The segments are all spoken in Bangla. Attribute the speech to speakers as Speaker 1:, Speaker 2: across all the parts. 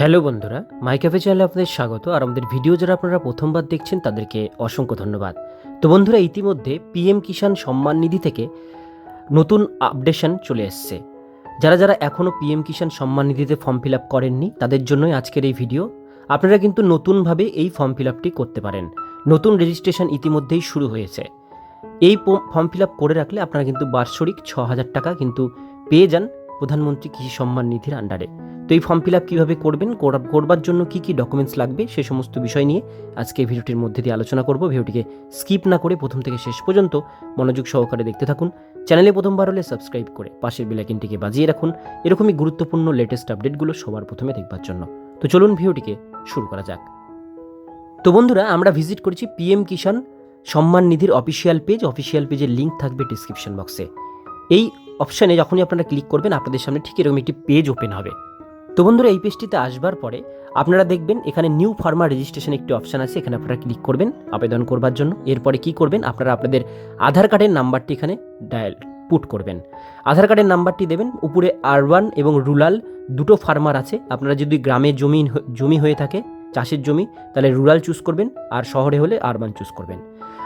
Speaker 1: হ্যালো বন্ধুরা, মাই ক্যাফে চ্যানেলে আপনাদের স্বাগত। আর আমাদের ভিডিও যারা আপনারা প্রথমবার দেখছেন, তাদেরকে অসংখ্য ধন্যবাদ। তো বন্ধুরা, ইতিমধ্যে পিএম কিষাণ সম্মান নিধি থেকে নতুন আপডেশন চলে এসছে। যারা যারা এখনও পিএম কিষাণ সম্মান নিধিতে ফর্ম ফিল আপ করেননি, তাদের জন্যই আজকের এই ভিডিও। আপনারা কিন্তু নতুনভাবে এই ফর্ম ফিল আপটি করতে পারেন। নতুন রেজিস্ট্রেশন ইতিমধ্যেই শুরু হয়েছে। এই ফর্ম ফিল আপ করে রাখলে আপনারা কিন্তু বার্ষরিক ছ হাজার টাকা কিন্তু পেয়ে যান প্রধানমন্ত্রী কৃষি সম্মান নিধির আন্ডারে তো এই ফর্ম ফিল আপ কীভাবে করবেন? করবার জন্য কি কি ডকুমেন্টস লাগবে? সে সমস্ত বিষয় নিয়ে আজকে ভিডিওটির মধ্যে দিয়ে আলোচনা করব। ভিডিওটিকে স্কিপ না করে প্রথম থেকে শেষ পর্যন্ত মনোযোগ সহকারে দেখতে থাকুন। চ্যানেলে প্রথমবার হলে সাবস্ক্রাইব করে পাশের বেলাইকিনটিকে বাজিয়ে রাখুন। এরকমই গুরুত্বপূর্ণ লেটেস্ট আপডেটগুলো সবার প্রথমে দেখবার জন্য। তো চলুন ভিডিওটিকে শুরু করা যাক। তো বন্ধুরা, আমরা ভিজিট করেছি পিএম কিষাণ সম্মান নিধির অফিসিয়াল পেজ অফিসিয়াল পেজের লিঙ্ক থাকবে ডিসক্রিপশন বক্সে এই অপশানে যখনই আপনারা ক্লিক করবেন, আপনাদের সামনে ঠিক এরকম একটি পেজ ওপেন হবে। তো বন্ধুরা, এই পেজটিতে আসবার পরে আপনারা দেখবেন এখানে নিউ ফার্মার রেজিস্ট্রেশন একটি অপশান আছে, এখানে আপনারা ক্লিক করবেন আবেদন করবার জন্য। এরপরে কি করবেন? আপনারা আপনাদের আধার কার্ডের নাম্বারটি এখানে ডায়াল পুট করবেন। আধার কার্ডের নাম্বারটি দেবেন, উপরে আরবান এবং রুরাল দুটো ফার্মার আছে। আপনারা যদি গ্রামে জমি জমি হয়ে থাকে, চাষের জমি, তাহলে রুরাল চুজ করবেন আর শহরে হলে আরবান চুজ করবেন।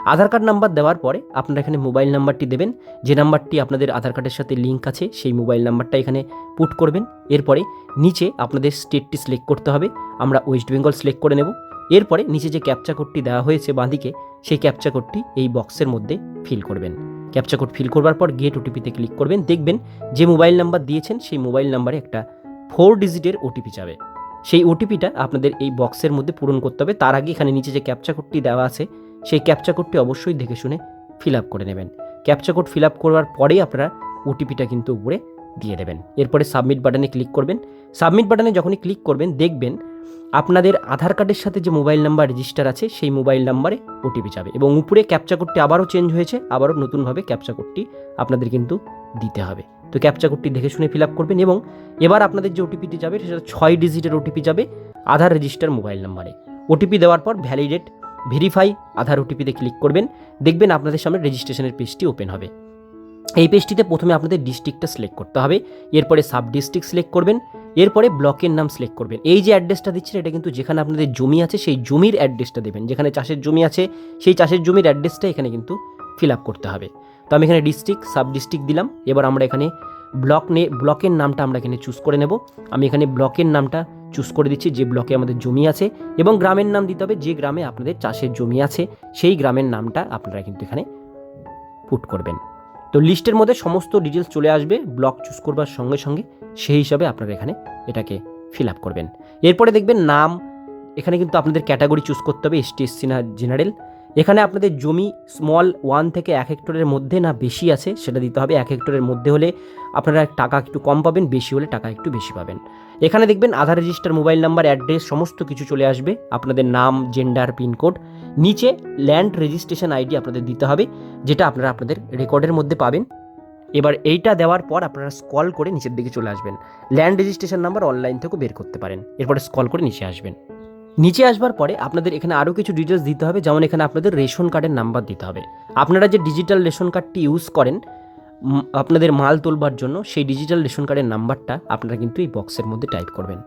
Speaker 1: আধার কার্ড নাম্বার দেওয়ার পরে আপনারা এখানে মোবাইল নাম্বারটি দেবেন। যে নাম্বারটি আপনাদের আধার কার্ডের সাথে লিঙ্ক আছে, সেই মোবাইল নাম্বারটা এখানে পুট করবেন। এরপরে নিচে আপনাদের স্টেটটি সিলেক্ট করতে হবে। আমরা ওয়েস্ট বেঙ্গল সিলেক্ট করে নেব। এরপরে নিচে যে ক্যাপচা কোডটি দেওয়া হয়েছে বাঁদিকে, সেই ক্যাপচা কোডটি এই বক্সের মধ্যে ফিল করবেন। ক্যাপচা কোড ফিল করবার পর গেট ওটিপিতে ক্লিক করবেন। দেখবেন যে মোবাইল নাম্বার দিয়েছেন, সেই মোবাইল নাম্বারে একটা ফোর ডিজিটের ওটিপি যাবে। সেই ওটিপিটা আপনাদের এই বক্সের মধ্যে পূরণ করতে হবে। তার আগে এখানে নিচে যে ক্যাপচা কোডটি দেওয়া আছে সেই ক্যাপচা কোডটি অবশ্যই দেখে শুনে ফিল আপ করে নেবেন। ক্যাপচা কোড ফিল আপ করবার পরেই আপনারা ওটিপিটা কিন্তু উপরে দিয়ে দেবেন। এরপরে সাবমিট বাটনে ক্লিক করবেন। সাবমিট বাটনে যখনই ক্লিক করবেন, দেখবেন আপনাদের আধার কার্ডের সাথে যে মোবাইল নাম্বার রেজিস্টার আছে, সেই মোবাইল নাম্বারে ওটিপি যাবে এবং উপরে ক্যাপচা কোডটি আবারও চেঞ্জ হয়েছে, আবারও নতুনভাবে ক্যাপচা কোডটি আপনাদের কিন্তু দিতে হবে। তো ক্যাপচা কোডটি দেখে শুনে ফিল আপ করবেন এবং এবার আপনাদের যে ওটিপিটি যাবে, সেটা ছয় ডিজিটের ওটিপি যাবে আধার রেজিস্টার মোবাইল নাম্বারে ওটিপি দেওয়ার পর ভ্যালিডেট ভেরিফাই আধার ওটিপিতে ক্লিক করবেন। দেখবেন আপনাদের সামনে রেজিস্ট্রেশনের পেজটি ওপেন হবে। এই পেজটিতে প্রথমে আপনাদের ডিস্ট্রিক্টটা সিলেক্ট করতে হবে। এরপরে সাব ডিস্ট্রিক্ট সিলেক্ট করবেন। এরপরে ব্লকের নাম সিলেক্ট করবেন। এই যে অ্যাড্রেসটা দিচ্ছেন, এটা কিন্তু যেখানে আপনাদের জমি আছে, সেই জমির অ্যাড্রেসটা দেবেন। যেখানে চাষের জমি আছে, সেই চাষের জমির অ্যাড্রেসটা এখানে কিন্তু ফিল আপ করতে হবে। তো আমি এখানে ডিস্ট্রিক্ট সাব ডিস্ট্রিক্ট দিলাম। এবার আমরা এখানে ব্লক নে ব্লকের নামটা আমরা এখানে চুজ করে নেব। আমি এখানে ব্লকের নামটা চুজ করে দিচ্ছি যে ব্লকে আমাদের জমি আছে এবং গ্রামের নাম দিতে হবে যে গ্রামে আপনাদের চাষের জমি আছে। সেই গ্রামের নামটা আপনারা কিন্তু এখানে পুট করবেন। তো লিস্টের মধ্যে সমস্ত ডিটেলস চলে আসবে ব্লক চুজ করবার সঙ্গে সঙ্গে। সেই হিসাবে আপনারা এখানে এটাকে ফিল আপ করবেন। এরপরে দেখবেন নাম, এখানে কিন্তু আপনাদের ক্যাটাগরি চুজ করতে হবে এসটি এসসি না জেনারেল এখানে আপনাদের জমি স্মল ওয়ান থেকে এক হেক্টরের মধ্যে না বেশি আছে, সেটা দিতে হবে এক হেক্টরের মধ্যে হলে আপনারা টাকা একটু কম পাবেন, বেশি হলে টাকা একটু বেশি পাবেন। এখানে দেখবেন Aadhaar register mobile number address সমস্ত কিছু চলে আসবে, আপনাদের নাম জেন্ডার পিনকোড নিচে ল্যান্ড রেজিস্ট্রেশন আইডি আপনাদের দিতে হবে, যেটা আপনারা আপনাদের রেকর্ডের মধ্যে পাবেন। এবার এইটা দেওয়ার পর আপনারা স্কল করে নিচের দিকে চলে আসবেন। ল্যান্ড রেজিস্ট্রেশন নাম্বার অনলাইন থেকেও বের করতে পারেন, এরপরে স্কল করে নিচে আসবেন। নিচে আসবার পরে আপনাদের এখানে আরও কিছু ডিটেলস দিতে হবে, যেমন এখানে আপনাদের রেশন কার্ডের নাম্বার দিতে হবে। আপনারা যে ডিজিটাল রেশন কার্ডটি ইউজ করেন আপনাদের মাল তোলবার জন্য সেই ডিজিটাল রেশন কার্ডের নাম্বারটা আপনারা কিন্তু এই বক্সের মধ্যে টাইপ করবেন।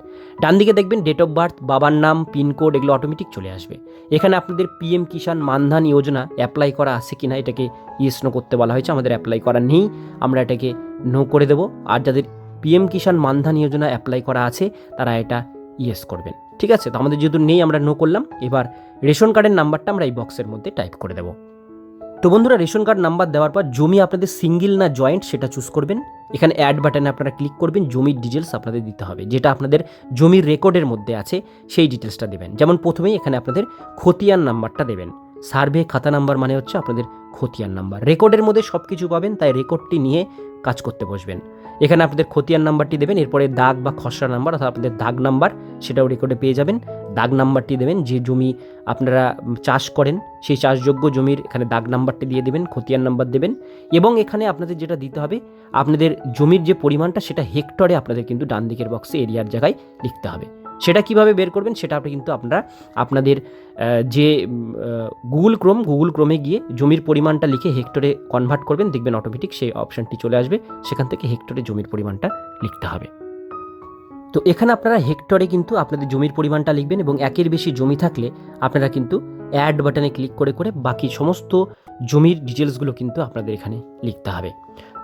Speaker 1: ডান দিকে দেখবেন ডেট অফ বার্থ বাবার নাম পিনকোড এগুলো অটোমেটিক চলে আসবে। এখানে আপনাদের পিএম কিষাণ মানধান যোজনা অ্যাপ্লাই করা আছে কিনা, এটাকে ইয়েস নো করতে বলা হয়েছে, আমাদের অ্যাপ্লাই করা নেই। আমরা এটাকে নো করে দেবো। আর যাদের পিএম কিষাণ মানধান যোজনা অ্যাপ্লাই করা আছে, তারা এটা ইয়েস করবেন। ঠিক আছে? তো আমাদের যেহেতু নেই, আমরা নো করলাম। এবার রেশন কার্ডের নাম্বারটা আমরা এই বক্সের মধ্যে টাইপ করে দেবো। তো বন্ধুরা, রেশন কার্ড নাম্বার দেওয়ার পর জমি আপনাদের সিঙ্গেল না জয়েন্ট সেটা চুজ করবেন। এখানে অ্যাড বাটনে আপনারা ক্লিক করবেন, জমির ডিটেলস আপনাদের দিতে হবে। যেটা আপনাদের জমির রেকর্ডের মধ্যে আছে, সেই ডিটেলসটা দেবেন। যেমন প্রথমেই এখানে আপনাদের খতিয়ান নাম্বারটা দেবেন। সার্ভে খাতা নাম্বার মানে হচ্ছে আপনাদের খতিয়ান নাম্বার রেকর্ডের মধ্যে সব কিছু পাবেন, তাই রেকর্ডটি নিয়ে কাজ করতে বসবেন। এখানে আপনাদের খতিয়ান নাম্বারটি দেবেন, এরপরে দাগ বা খসড়া নাম্বার অর্থাৎ আপনাদের দাগ নাম্বার, সেটাও রেকর্ডে পেয়ে যাবেন। দাগ নাম্বারটি দেবেন, যে জমি আপনারা চাষ করেন, সেই চাষযোগ্য জমির এখানে দাগ নাম্বারটি দিয়ে দেবেন, খতিয়ান নাম্বার দেবেন। এবং এখানে আপনাদের যেটা দিতে হবে, আপনাদের জমির যে পরিমাণটা, সেটা হেক্টরে আপনাদের কিন্তু ডান দিকের বক্সে এরিয়ার জায়গায় লিখতে হবে। সেটা কীভাবে বের করবেন সেটা আপনি কিন্তু আপনারা আপনাদের যে গুগল ক্রোম গুগল ক্রোমে গিয়ে জমির পরিমাণটা লিখে হেক্টরে কনভার্ট করবেন। দেখবেন অটোমেটিক সেই অপশানটি চলে আসবে। সেখান থেকে হেক্টরে জমির পরিমাণটা লিখতে হবে। তো এখানে আপনারা হেক্টরে কিন্তু আপনাদের জমির পরিমাণটা লিখবেন এবং একের বেশি জমি থাকলে আপনারা কিন্তু অ্যাড বাটনে ক্লিক করে করে বাকি সমস্ত জমির ডিটেলসগুলো কিন্তু আপনাদের এখানে লিখতে হবে।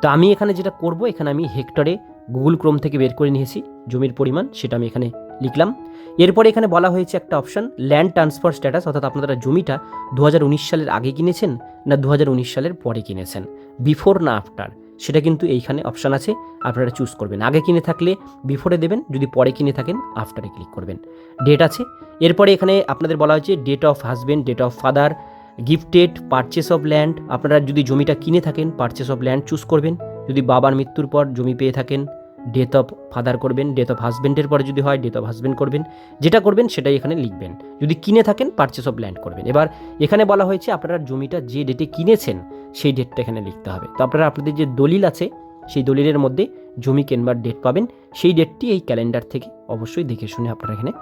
Speaker 1: তো আমি এখানে যেটা করব, এখানে আমি হেক্টরে গুগল ক্রোম থেকে বের করে নিয়েছি জমির পরিমাণ। সেটা আমি এখানে লিখলাম। এরপরে এখানে বলা হয়েছে একটা অপশন ল্যান্ড ট্রান্সফার স্ট্যাটাস অর্থাৎ আপনারা জমিটা দু হাজার উনিশ সালের আগে কিনেছেন না দু হাজার উনিশ সালের পরে কিনেছেন। বিফোর না আফটার সেটা কিন্তু এইখানে অপশান আছে, আপনারা চুজ করবেন। আগে কিনে থাকলে বিফোরে দেবেন, যদি পরে কিনে থাকেন আফটারে ক্লিক করবেন। ডেট আছে। এরপরে এখানে আপনাদের বলা হয়েছে date of husband date of father gifted purchase of land আপনারা যদি জমিটা কিনে থাকেন পারচেস অফ ল্যান্ড চুজ করবেন। যদি বাবার মৃত্যুর পর জমি পেয়ে থাকেন ডেথ অফ ফাদার করবেন ডেথ অফ হাজবেন্ডের পরে যদি হয় ডেথ অফ হাজব্যান্ড করবেন, যেটা করবেন সেটাই এখানে লিখবেন। যদি কিনে থাকেন পারচেস অফ ল্যান্ড করবেন। এবার এখানে বলা হয়েছে আপনারা জমিটা যে ডেটে কিনেছেন, সেই ডেটটা এখানে লিখতে হবে। তো আপনারা আপনাদের যে দলিল আছে, সেই দলিলের মধ্যে জমি কেনবার ডেট পাবেন। সেই ডেটটি এই ক্যালেন্ডার থেকে অবশ্যই দেখে শুনে আপনারা এখানে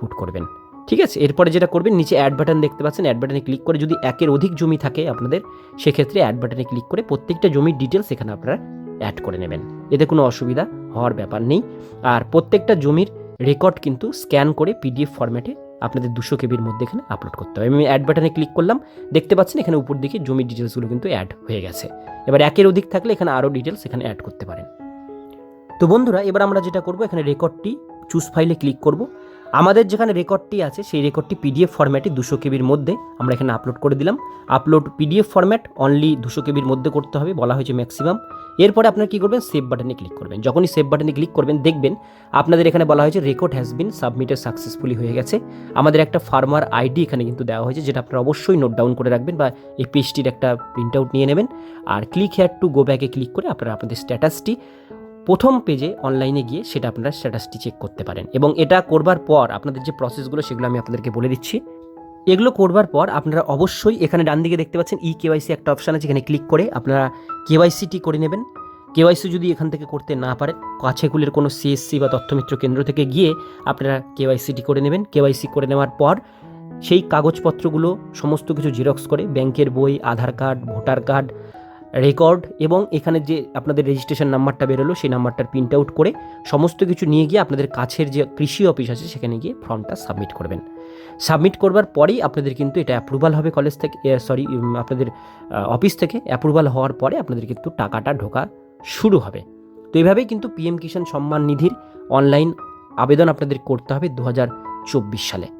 Speaker 1: পুট করবেন। ঠিক আছে? এরপরে যেটা করবেন, নিচে অ্যাড বাটন দেখতে পাচ্ছেন। অ্যাড বাটনে ক্লিক করে যদি একের অধিক জমি থাকে আপনাদের, সেক্ষেত্রে অ্যাড বাটনে ক্লিক করে প্রত্যেকটা জমির ডিটেলস এখানে আপনারা অ্যাড করে নেবেন। এতে কোনো অসুবিধা হওয়ার ব্যাপার নেই। আর প্রত্যেকটা জমির রেকর্ড কিন্তু স্ক্যান করে পিডিএফ ফরম্যাটে আপনাদের দুশো কেবির মধ্যে এখানে আপলোড করতে হবে। আমি অ্যাড বাটনে ক্লিক করলাম, দেখতে পাচ্ছেন এখানে উপর দিকে জমির ডিটেলসগুলো কিন্তু অ্যাড হয়ে গেছে। এবার একের অধিক থাকলে এখানে আরও ডিটেলস এখানে অ্যাড করতে পারেন। তো বন্ধুরা, এবার আমরা যেটা করব, এখানে রেকর্ডটি চুজ ফাইলে ক্লিক করব। আমাদের যেখানে রেকর্ডটি আছে, সেই রেকর্ডটি পিডিএফ ফরম্যাটে দুশো কেবির মধ্যে আমরা এখানে আপলোড করে দিলাম। আপলোড পিডিএফ ফরম্যাট অনলি দুশো কেবির মধ্যে করতে হবে, বলা হয়েছে ম্যাক্সিমাম এরপরে আপনারা কী করবেন? সেভ বাটনে ক্লিক করবেন। যখনই সেভ বাটনে ক্লিক করবেন, দেখবেন আপনাদের এখানে বলা হয়েছে record has been submitted successfully হয়ে গেছে। আমাদের একটা ফার্মার আইডি এখানে কিন্তু দেওয়া হয়েছে, যেটা আপনারা অবশ্যই নোট ডাউন করে রাখবেন বা এই পেজটির একটা প্রিন্ট আউট নিয়ে নেবেন। আর ক্লিক হেয়ার টু গো ব্যাকে ক্লিক করে আপনারা আপনাদের স্ট্যাটাসটি প্রথম পেজে অনলাইনে গিয়ে সেটা আপনারা স্ট্যাটাসটি চেক করতে পারেন। এবং এটা করবার পর আপনাদের যে প্রসেসগুলো সেগুলো আমি আপনাদেরকে বলে দিচ্ছি। এগুলো করবার পর আপনারা অবশ্যই এখানে ডান দিকে দেখতে পাচ্ছেন ই কেওয়াইসি একটা অপশান আছে এখানে ক্লিক করে আপনারা কেওয়াইসিটি করে নেবেন। কেওয়াইসি যদি এখান থেকে করতে না পারেন কাছেগুলির কোনো সিএসসি বা তথ্যমিত্র কেন্দ্র থেকে গিয়ে আপনারা কেওয়াইসিটি করে নেবেন। কেওয়াইসি করে নেওয়ার পর সেই কাগজপত্রগুলো, সমস্ত কিছু জেরক্স করে, ব্যাংকের বই, Aadhaar card, voter card record এবং এখানে যে আপনাদের রেজিস্ট্রেশন নাম্বারটা বেরোলো, সেই নাম্বারটার প্রিন্ট আউট করে সমস্ত কিছু নিয়ে গিয়ে আপনাদের কাছের যে কৃষি অফিস আছে, সেখানে গিয়ে ফর্মটা সাবমিট করবেন। সাবমিট করবার পরেই আপনাদের কিন্তু এটা অ্যাপ্রুভাল হবে কলেজ থেকে সরি আপনাদের অফিস থেকে। অ্যাপ্রুভাল হওয়ার পরে আপনাদের কিন্তু টাকাটা ঢোকা শুরু হবে। তো এইভাবেই কিন্তু পিএম কিষাণ সম্মান নিধির অনলাইন আবেদন আপনাদের করতে হবে দু হাজার চব্বিশ সালে।